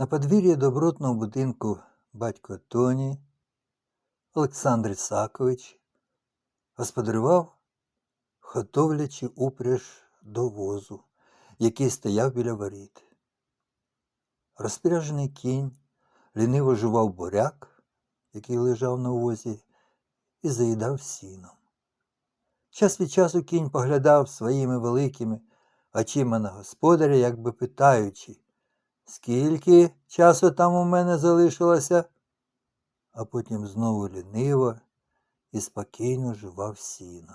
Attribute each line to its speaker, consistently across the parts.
Speaker 1: На подвір'ї добротного будинку батько Тоні Олександр Ісакович господарював, готовлячи упряж до возу, який стояв біля воріт. Розпряжений кінь ліниво жував буряк, який лежав на возі, і заїдав сіном. Час від часу кінь поглядав своїми великими очима на господаря, як би питаючи, скільки часу там у мене залишилося, а потім знову ліниво і спокійно жував сіно.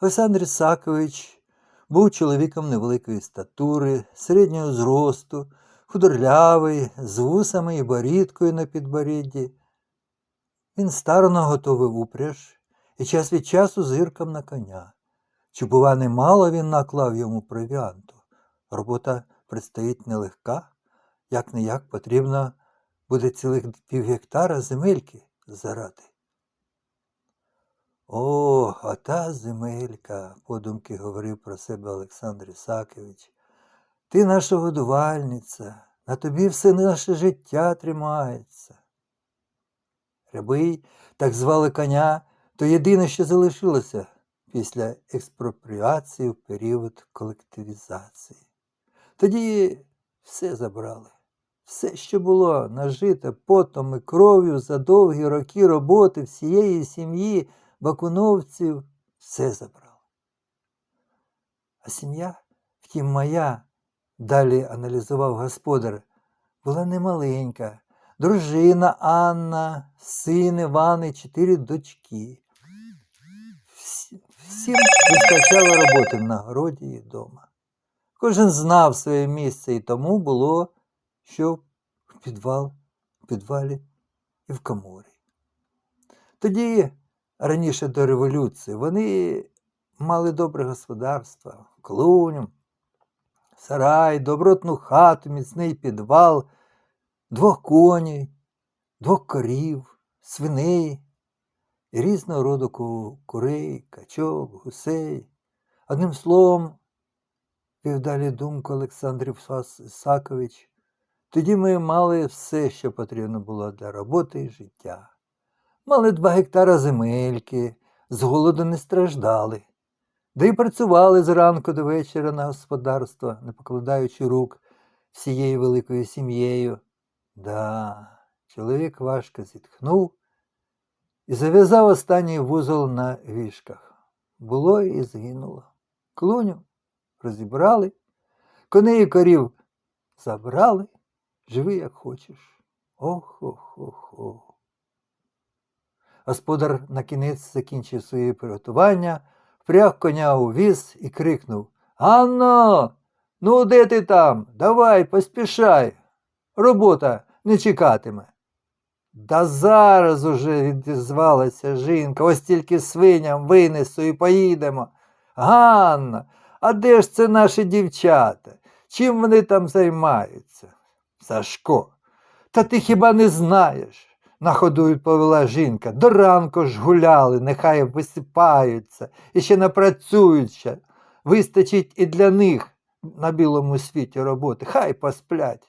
Speaker 1: Олександр Ісакович був чоловіком невеликої статури, середнього зросту, худорлявий, з вусами і борідкою на підборідді. Він старано готовив упряж і час від часу зиркав на коня. Чи, бува, немало він наклав йому провіанту. Робота предстоїть нелегка, як не як потрібно буде цілих півгектара земельки зарати. О, а та земелька, подумки говорив про себе Олександр Ісакович. Ти наша годувальниця, на тобі все наше життя тримається. Рябий, так звали коня, то єдине, що залишилося після експропріації в період колективізації. Тоді все забрали. Все, що було нажите потом і кров'ю за довгі роки роботи всієї сім'ї бакуновців, все забрали. А сім'я, втім, моя, далі аналізував господар, була немаленька. Дружина Анна, син Іван і чотири дочки. Всі- Всім вистачало роботи на городі і вдома. Кожен знав своє місце, і тому було, що в підвал, в підвалі і в коморі. Тоді, раніше до революції, вони мали добре господарство, клуню, сарай, добротну хату, міцний підвал, двох коней, двох корів, свиней і різного роду курей, качок, гусей. Одним словом, далі думку Олександр Ісас- Ісакович, тоді ми мали все, що потрібно було для роботи і життя. Мали два гектара земельки, з голоду не страждали, де й працювали зранку до вечора на господарство, не покладаючи рук всією великою сім'єю. Да, чоловік важко зітхнув і зав'язав останній вузол на вішках. Було і згинуло. Клуню розібрали, коней і корів забрали, живи як хочеш. Ох-ох-ох-ох. Господар на кінець закінчив своє приготування, впряг коня у віз і крикнув Анно, ну де ти там? Давай, поспішай. Робота не чекатиме. Да зараз уже відізвалася жінка, ось тільки свиням винесу і поїдемо. Ганна, а де ж це наші дівчата? Чим вони там займаються? Сашко, та ти хіба не знаєш? На ходу відповіла жінка. До ранку ж гуляли, нехай висипаються і ще напрацюються. Вистачить і для них на білому світі роботи. Хай посплять.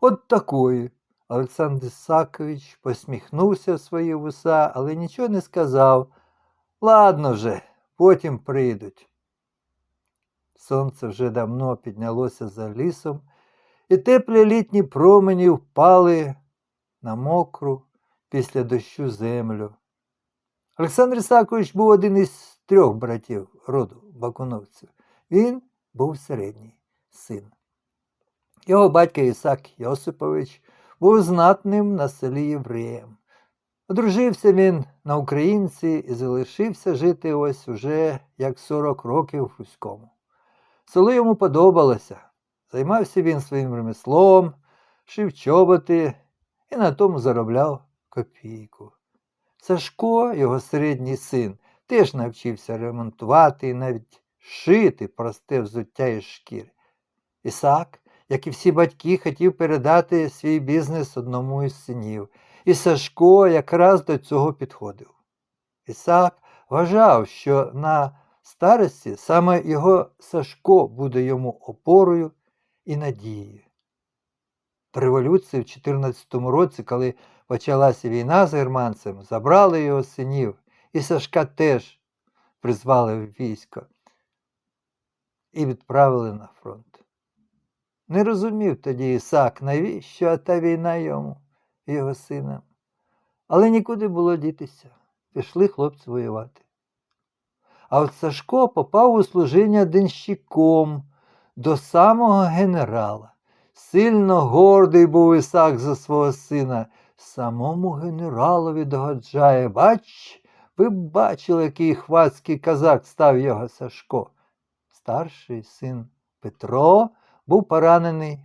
Speaker 1: От такої. Олександр Ісакович посміхнувся в свої вуса, але нічого не сказав. Ладно вже, потім прийдуть. Сонце вже давно піднялося за лісом, і теплі літні промені впали на мокру після дощу землю. Олександр Ісакович був один із трьох братів роду бакуновців. Він був середній син. Його батько Ісак Йосипович був знатним на селі євреєм. Одружився він на українці і залишився жити ось уже як 40 років в Руському. Село йому подобалося. Займався він своїм ремеслом, шив чоботи і на тому заробляв копійку. Сашко, його середній син, теж навчився ремонтувати і навіть шити просте взуття із шкіри. Ісак, як і всі батьки, хотів передати свій бізнес одному із синів, і Сашко якраз до цього підходив. Ісак вважав, що на старості саме його Сашко буде йому опорою і надією. революції в 14 році, коли почалася війна з германцем, забрали його синів, і Сашка теж призвали в військо і відправили на фронт. Не розумів тоді Ісак, навіщо та війна йому, його синам. Але нікуди було дітися. Пішли хлопці воювати. А от Сашко попав у служіння денщиком до самого генерала. Сильно гордий був Ісак за свого сина. Самому генералові догоджає. Бач, ви б бачили, який хвацький казак став його Сашко. Старший син Петро був поранений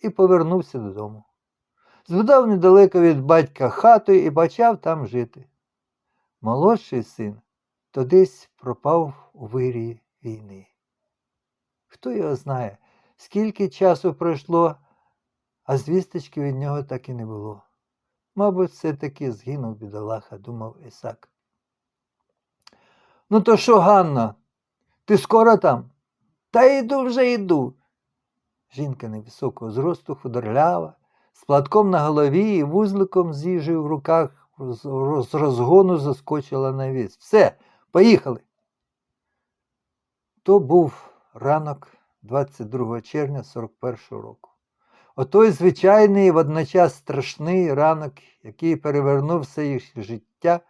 Speaker 1: і повернувся додому. Збудав недалеко від батька хату і почав там жити. Молодший син то десь пропав у вирії війни. Хто його знає, скільки часу пройшло, а звісточки від нього так і не було. Мабуть, все-таки згинув бідолаха, думав Ісак. Ну, то що, Ганна, ти скоро там? Та йду вже йду. Жінка невисокого зросту, худорлява, з платком на голові і вузликом з їжею в руках з розгону заскочила на віз. Все, поїхали. То був ранок 22 червня 41 року. Отой звичайний водночас страшний ранок, який перевернув все їх життя.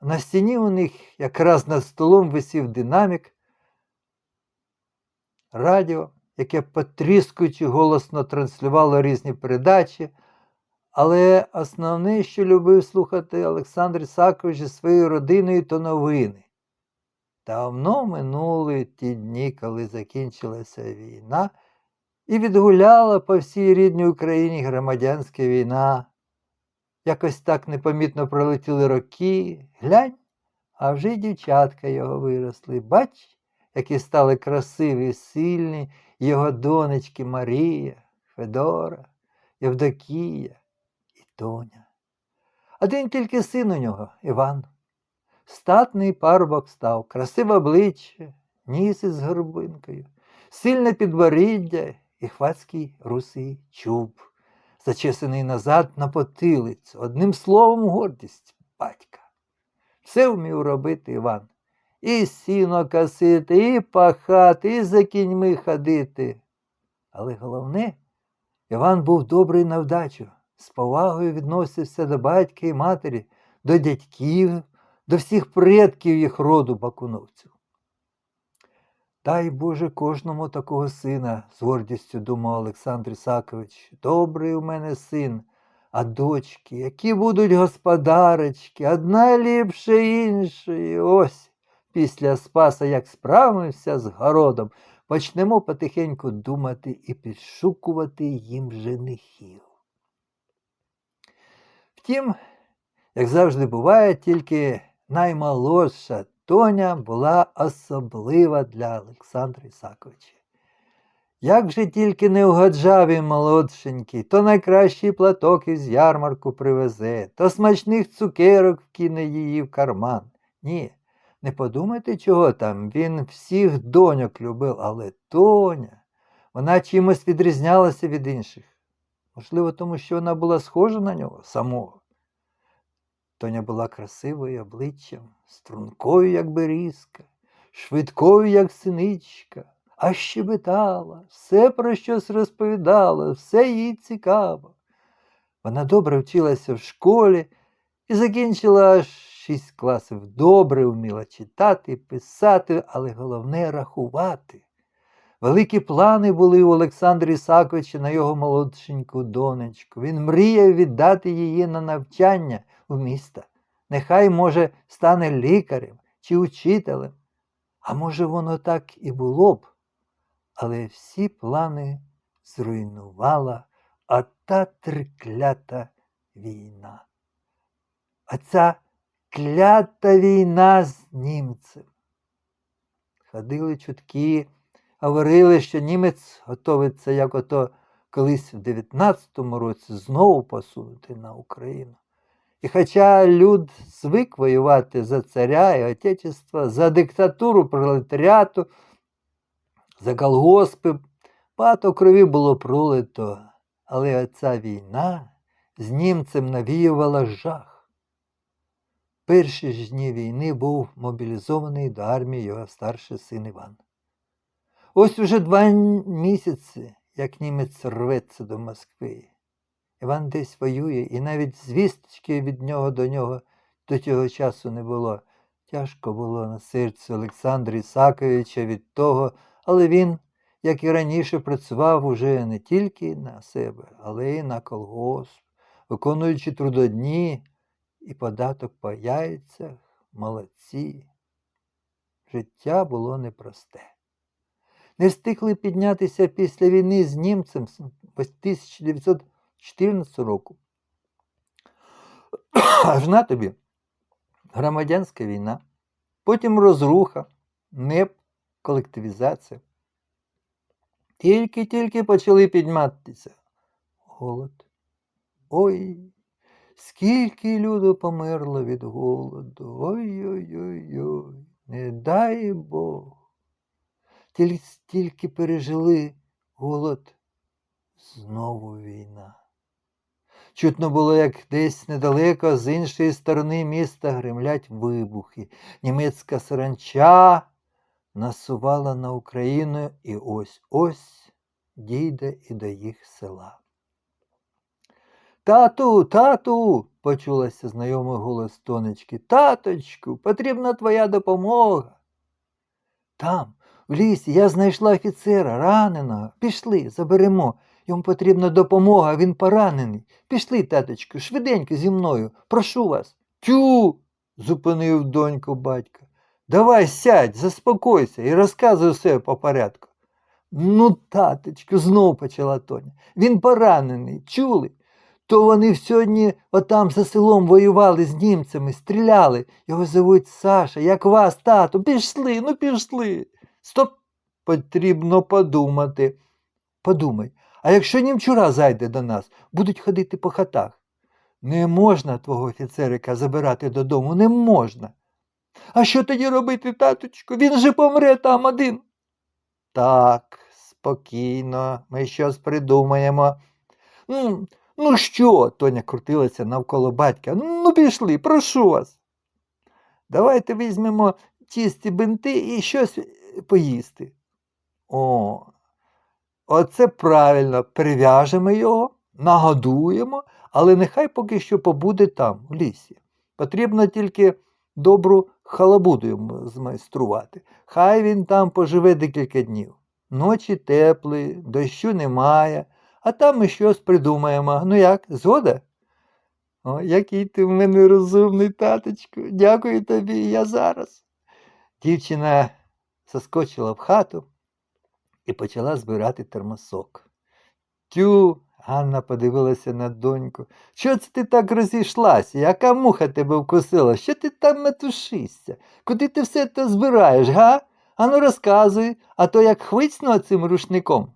Speaker 1: На стіні у них якраз над столом висів динамік, радіо, яке потріскуючи голосно транслювало різні передачі. Але основне, що любив слухати Олександр Ісакович зі своєю родиною, то новини. Давно минули ті дні, коли закінчилася війна, і відгуляла по всій рідній Україні громадянська війна. Якось так непомітно пролетіли роки, глянь, а вже й дівчатка його виросли. Бач, які стали красиві, сильні його донечки Марія, Федора, Євдокія і Тоня. Один тільки син у нього, Іван. Статний парубок став, красиве обличчя, ніс із горбинкою, сильне підборіддя і хвацький русий чуб, зачесаний назад на потилицю, одним словом, гордість батька. Все вмів робити Іван. І сіно косити, і пахати, і за кіньми ходити. Але головне, Іван був добрий на вдачу, з повагою відносився до батька і матері, до дядьків, до всіх предків їх роду бакуновців. Дай Боже кожному такого сина, з гордістю думав Олександр Ісакович. Добрий у мене син, а дочки, які будуть господарочки, одна ліпше іншої. Ось після Спаса, як справимося з городом, почнемо потихеньку думати і підшукувати їм женихів. Втім, як завжди буває, тільки наймолодша Тоня була особлива для Олександра Ісаковича. Як же тільки не угоджав він молодшенький, то найкращий платок із ярмарку привезе, то смачних цукерок вкине її в карман. Ні, не подумайте, чого там, він всіх доньок любив, але Тоня, вона чимось відрізнялася від інших. Можливо, тому що вона була схожа на нього самого. Тоня була красивою обличчям, стрункою, як берізка, швидкою, як синичка, а щебетала, все про щось розповідала, все їй цікаво. Вона добре вчилася в школі і закінчила аж шість класів. Добре вміла читати, писати, але головне рахувати. Великі плани були у Олександра Ісаковича на його молодшеньку донечку. Він мріяв віддати її на навчання у міста. Нехай, може, стане лікарем чи учителем. А може, воно так і було б. Але всі плани зруйнувала ота триклята війна. А ця клята війна з німцем. Ходили чутки, говорили, що німець готовиться, як ото колись в 19-му році знову посунути на Україну. І хоча люд звик воювати за царя і отечества, за диктатуру пролетаріату, за колгоспи, багато крові було пролито. Але оця війна з німцем навіювала жах. Перші ж дні війни був мобілізований до армії його старший син Іван. Ось уже два місяці, як німець рветься до Москви. Іван десь воює, і навіть звісточки від нього до нього до цього часу не було. Тяжко було на серці Олександра Ісаковича від того, але він, як і раніше, працював уже не тільки на себе, але й на колгосп, виконуючи трудодні і податок по яйцях, молодці. Життя було непросте. Не встигли піднятися після війни з німцем з 1914 року. Аж на тобі громадянська війна, потім розруха, НЕП, колективізація. Тільки-тільки почали піднятися. Голод. Ой, скільки люду померло від голоду. Ой-ой-ой-ой, не дай Бог. Тільки стільки пережили голод, знову війна. Чутно було, як десь недалеко з іншої сторони міста гремлять вибухи. Німецька саранча насувала на Україну і ось ось дійде і до їх села. Тату, тату, почулася знайомий голос тонечки. Таточку, потрібна твоя допомога. Там, в лісі, я знайшла офіцера, раненого. Пішли, заберемо. Йому потрібна допомога, він поранений. Пішли, таточку, швиденько зі мною. Прошу вас. Тю. зупинив доньку батька. Давай сядь, заспокойся і розказуй все по порядку. Ну, таточку, знов почала Тоня. Він поранений, чули? То вони сьогодні отам за селом воювали з німцями, стріляли. Його зовуть Саша, як вас, тато. Пішли, ну пішли. Стоп, потрібно подумати. Подумай, а якщо німчура зайде до нас, будуть ходити по хатах. Не можна твого офіцерика забирати додому, не можна. А що тоді робити, таточку? Він же помре там один. Так, спокійно, ми щось придумаємо. Ну, ну що? Тоня крутилася навколо батька. Ну, пішли, прошу вас. Давайте візьмемо чисті бинти і щось поїсти. О, оце правильно, прив'яжемо його, нагодуємо, але нехай поки що побуде там, в лісі. Потрібно тільки добру халабуду йому змайструвати. Хай він там поживе декілька днів. Ночі теплі, дощу немає, а там ми щось придумаємо. Ну як, згода? О, який ти в мене розумний, таточку. Дякую тобі, я зараз. Дівчина заскочила в хату і почала збирати термосок. Тю, Ганна подивилася на доньку. Що це ти так розійшлася? Яка муха тебе вкусила? Що ти там метушишся? Куди ти все це збираєш, га? Ану розказуй, а то як хвицну цим рушником.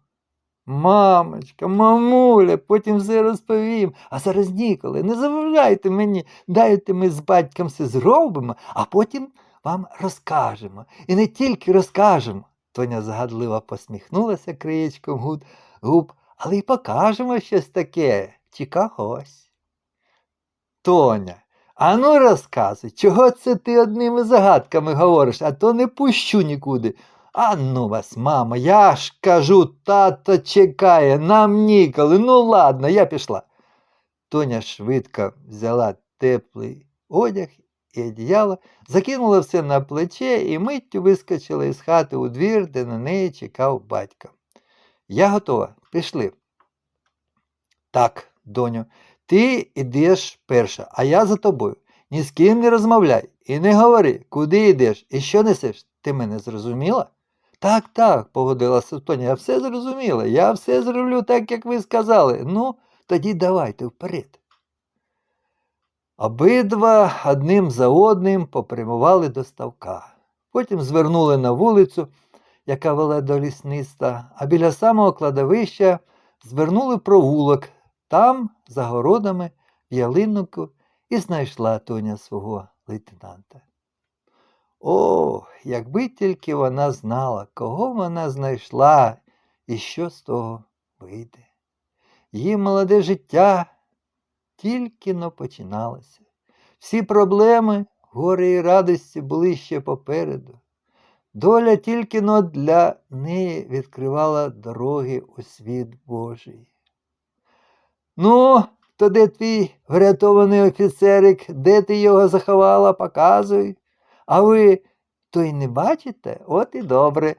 Speaker 1: Мамочка, мамуля, потім все розповім. А зараз ніколи, не заважайте мені, дайте ми з батьком все зробимо, а потім вам розкажемо. І не тільки розкажемо. Тоня згадливо посміхнулася краєчком губ, але й покажемо щось таке, чи когось. Тоня, ану розказуй, чого це ти одними загадками говориш, а то не пущу нікуди. А ну вас, мамо, я ж кажу, тато чекає, нам ніколи. Ну ладно, я пішла. Тоня швидко взяла теплий одяг і одіяло, закинула все на плече і миттю вискочила із хати у двір, де на неї чекав батько. Я готова, пішли. Так, доню, ти йдеш перша, а я за тобою. Ні з ким не розмовляй і не говори, куди йдеш і що несеш. Ти мене зрозуміла? Так, так, погодилася Тоня, я все зрозуміла. Я все зроблю так, як ви сказали. Ну, тоді давайте вперед. Обидва одним за одним попрямували до ставка. Потім звернули на вулицю, яка вела до лісниста, а біля самого кладовища звернули провулок. Там, за городами, в ялиннику, і знайшла Тоня свого лейтенанта. О, якби тільки вона знала, кого вона знайшла і що з того вийде. Її молоде життя тільки но починалося. Всі проблеми, горе і радості були ще попереду. Доля тільки но для неї відкривала дороги у світ Божий. Ну, то де твій врятований офіцерик, де ти його заховала, показуй. А ви то й не бачите? От і добре.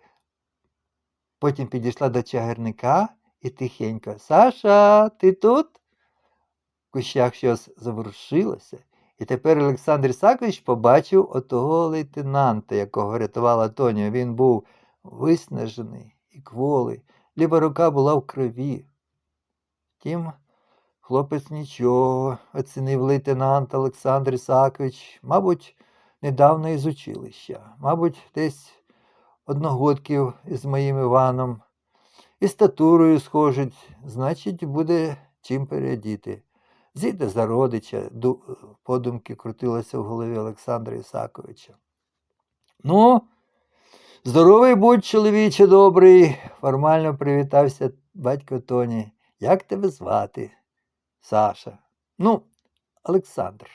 Speaker 1: Потім підійшла до чагарника і тихенько. Саша, ти тут? Кущах щось заворушилося, і тепер Олександр Ісакович побачив отого лейтенанта, якого рятувала Тоня. Він був виснажений і кволий, ліва рука була в крові. Втім, хлопець нічого, оцінив лейтенант Олександр Ісакович, мабуть, недавно із училища, мабуть, десь одногодків із моїм Іваном. І статурою схожить, значить, буде чим переодіти. Зійде за родича, подумки крутилося в голові Олександра Ісаковича. Ну, здоровий будь, чоловіче добрий, формально привітався батько Тоні. Як тебе звати? Саша. Ну, Олександр,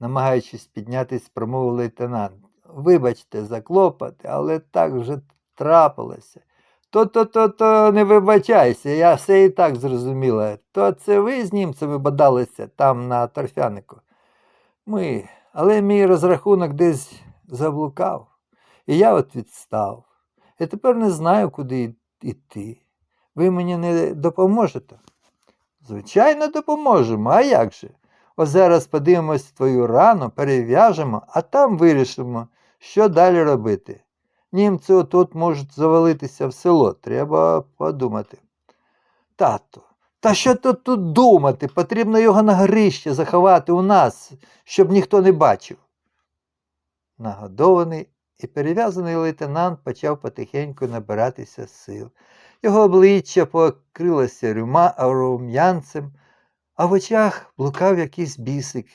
Speaker 1: намагаючись піднятись, промовив лейтенант. Вибачте за але так вже трапилося. То-то-то-то не вибачайся, я все і так зрозуміла. То це ви з німцями бадалися там на торфянику. Ми, але мій розрахунок десь заблукав. І я от відстав. І тепер не знаю, куди йти. Ви мені не допоможете? Звичайно, допоможемо. А як же? Ось зараз подивимось твою рану, перев'яжемо, а там вирішимо, що далі робити. Німці отут можуть завалитися в село, треба подумати. Тато, та що тут тут думати? Потрібно його на горище заховати у нас, щоб ніхто не бачив. Нагодований і перев'язаний лейтенант почав потихеньку набиратися сил. Його обличчя покрилося рюма рум'янцем, а в очах блукав якийсь бісик.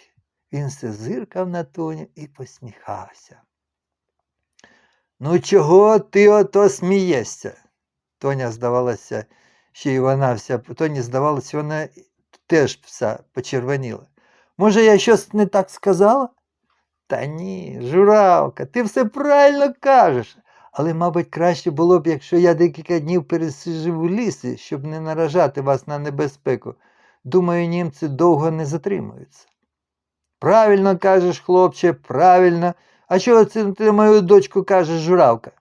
Speaker 1: Він все зиркав на Тоню і посміхався. Ну, чого ти ото смієшся? Тоня здавалося, ще й вона вся, Тоні здавалося, вона теж вся почервоніла. Може, я щось не так сказала? Та ні, журавка, ти все правильно кажеш. Але, мабуть, краще було б, якщо я декілька днів пересижив у лісі, щоб не наражати вас на небезпеку. Думаю, німці довго не затримуються. Правильно кажеш, хлопче, правильно. А чого ти мою дочку кажеш журавка?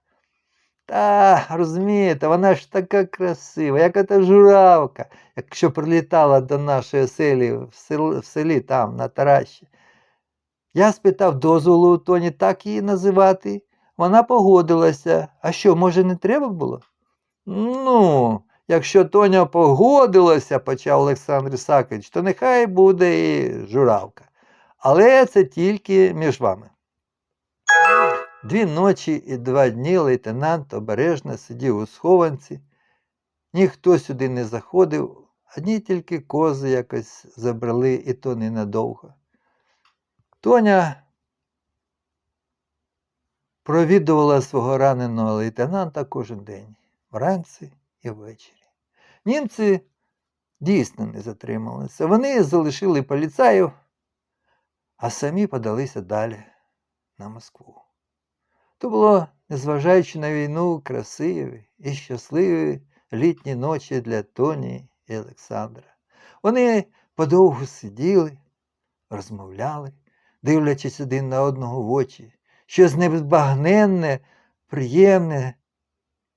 Speaker 1: Та, розумієте, вона ж така красива, яка та журавка, якщо прилітала до нашої селі в, сел, в селі там, на Тараші. Я спитав дозволу у Тоні так її називати. Вона погодилася. А що, може, не треба було? Ну, якщо Тоня погодилася, почав Олександр Ісакович, то нехай буде і журавка. Але це тільки між вами. Дві ночі і два дні лейтенант обережно сидів у схованці. Ніхто сюди не заходив, одні тільки кози якось забрали, і то ненадовго. Тоня провідувала свого раненого лейтенанта кожен день, вранці і ввечері. Німці дійсно не затрималися. Вони залишили поліцаїв, а самі подалися далі на Москву. То було, незважаючи на війну, красиві і щасливі літні ночі для Тоні і Олександра. Вони подовго сиділи, розмовляли, дивлячись один на одного в очі. Щось незбагненне, приємне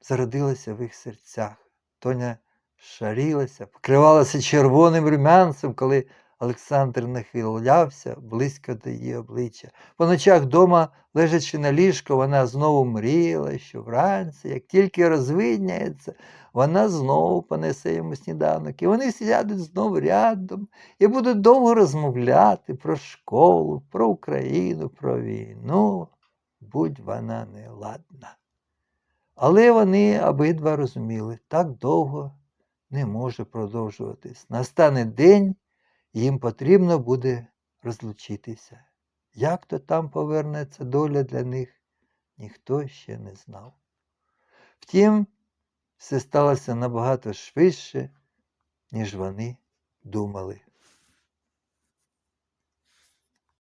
Speaker 1: зародилося в їх серцях. Тоня шарілася, покривалася червоним румянцем, коли Олександр нахилявся близько до її обличчя. По ночах дома, лежачи на ліжку, вона знову мріяла, що вранці, як тільки розвидняється, вона знову понесе йому сніданок. І вони сядуть знову рядом і будуть довго розмовляти про школу, про Україну, про війну, будь вона неладна. Але вони обидва розуміли, так довго не може продовжуватись. Настане день, їм потрібно буде розлучитися. Як то там повернеться доля для них, ніхто ще не знав. Втім, все сталося набагато швидше, ніж вони думали.